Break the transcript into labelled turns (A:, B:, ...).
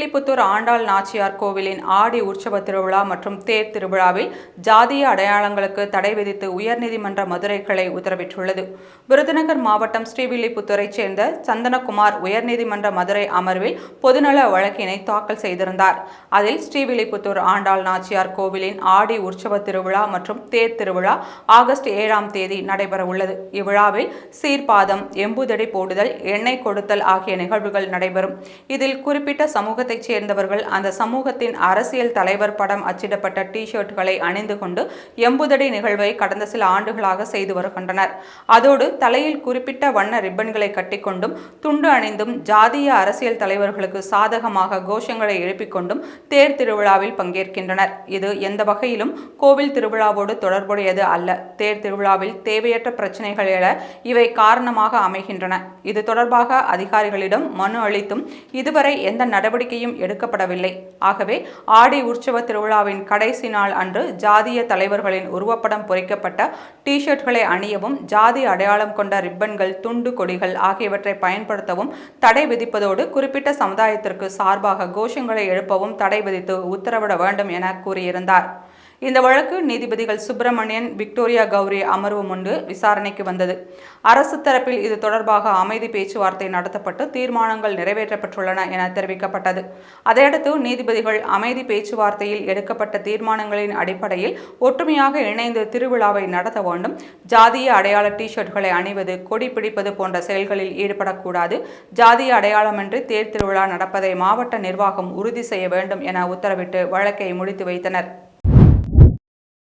A: Srivilliputhur Andal Nachiyar கோவிலின் ஆடி உற்சவ திருவிழா மற்றும் தேர் திருவிழாவில் ஜாதிய அடையாளங்களுக்கு தடை விதித்து உயர்நீதிமன்ற மதுரை கிளை உத்தரவிட்டுள்ளது. விருதுநகர் மாவட்டம் ஸ்ரீவில்லிபுத்தூரைச் சேர்ந்த சந்தனகுமார் உயர்நீதிமன்ற மதுரை அமர்வில் பொதுநல வழக்கினை தாக்கல் செய்திருந்தார். அதில் ஸ்ரீவில்லிபுத்தூர் ஆண்டாள் நாச்சியார் கோவிலின் ஆடி உற்சவ திருவிழா மற்றும் தேர் திருவிழா ஆகஸ்ட் ஏழாம் தேதி நடைபெறவுள்ளது. இவ்விழாவில் சீர்பாதம் எம்புதடி போடுதல் எண்ணெய் கொடுத்தல் ஆகிய நிகழ்வுகள் நடைபெறும். இதில் குறிப்பிட்ட சமூகத்தைச் சேர்ந்தவர்கள் அந்த சமூகத்தின் அரசியல் தலைவர் படம் அச்சிடப்பட்ட டி ஷர்ட்களை அணிந்து கொண்டு எம்புதடி நிகழ்வை கடந்த சில ஆண்டுகளாக செய்து வருகின்றனர். அதோடு தலையில் குறிப்பிட்ட வண்ண ரிப்பன்களை கட்டிக்கொண்டும் துண்டு அணிந்தும் ஜாதிய அரசியல் தலைவர்களுக்கு சாதகமாக கோஷங்களை எழுப்பிக் கொண்டும் தேர் திருவிழாவில் பங்கேற்கின்றனர். இது எந்த வகையிலும் கோவில் திருவிழாவோடு தொடர்புடையது அல்ல. தேர் திருவிழாவில் தேவையற்ற பிரச்சனைகள் எழ இவை காரணமாக அமைகின்றன. இது தொடர்பாக அதிகாரிகளிடம் மனு அளித்தும் இதுவரை எந்த நடவடிக்கையும் எடுக்கப்படவில்லை. ஆகவே ஆடி உற்சவ திருவிழாவின் கடைசி நாள் அன்று ஜாதிய தலைவர்களின் உருவப்படம் பொறிக்கப்பட்ட டி ஷர்ட்களை அணியவும் ஜாதி அடையாளம் கொண்ட ரிப்பன்கள் துண்டு கொடிகள் ஆகியவற்றை பயன்படுத்தவும் தடை விதிப்பதோடு குறிப்பிட்ட சமுதாயத்திற்கு சார்பாக கோஷங்களை எழுப்பவும் தடை விதித்து உத்தரவிட வேண்டும் என கூறியிருந்தார். இந்த வழக்கு நீதிபதிகள் சுப்பிரமணியன் விக்டோரியா கௌரி அமர்வு முன்பு விசாரணைக்கு வந்தது. அரசு தரப்பில் இது தொடர்பாக அமைதி பேச்சுவார்த்தை நடத்தப்பட்டு தீர்மானங்கள் நிறைவேற்றப்பட்டுள்ளன என தெரிவிக்கப்பட்டது. அதையடுத்து நீதிபதிகள் அமைதி பேச்சுவார்த்தையில் எடுக்கப்பட்ட தீர்மானங்களின் அடிப்படையில் ஒற்றுமையாக இணைந்து திருவிழாவை நடத்த வேண்டும். ஜாதிய அடையாள டி ஷர்ட்களை அணிவது கொடி பிடிப்பது போன்ற செயல்களில் ஈடுபடக்கூடாது. ஜாதிய அடையாளமின்றி தேர் திருவிழா நடப்பதை மாவட்ட நிர்வாகம் உறுதி செய்ய வேண்டும் என உத்தரவிட்டு வழக்கை முடித்து வைத்தனர்.